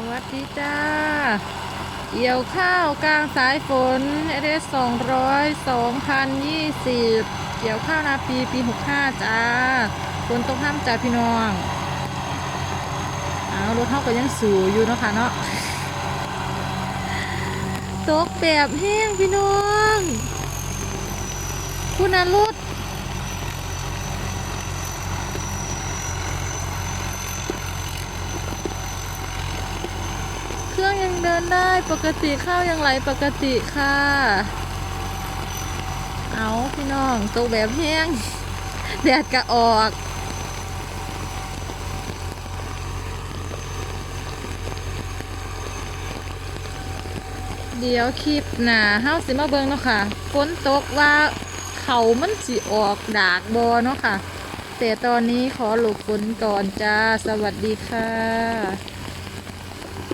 สวัสดีจ้า เกี่ยวข้าวกลางสายฝนเอเดสองร้อยสองพันยี่สิบเกี่ยวข้าวนาปีปีหกห้าจ้าฝนตกห้ามจ้าพี่น้องเอารถเท่าก็ยังสูอยู่เนาะค่ะเนาะตกแบบแห้งพี่น้อง คุณนรถ รื่องยังเดินได้ปกติข้าวยังไหลปกติค่ะ เอาพี่น้องตกแบบแห้งแดดกะออกเดี๋ยวคลิปหนาเฮาสิมาเบิ่งเนาะค่ะฝนตกว่าเขามันสิออกดากบอเนาะค่ะ แต่ตอนนี้ขอหลบฝนก่อนจ้า สวัสดีค่ะ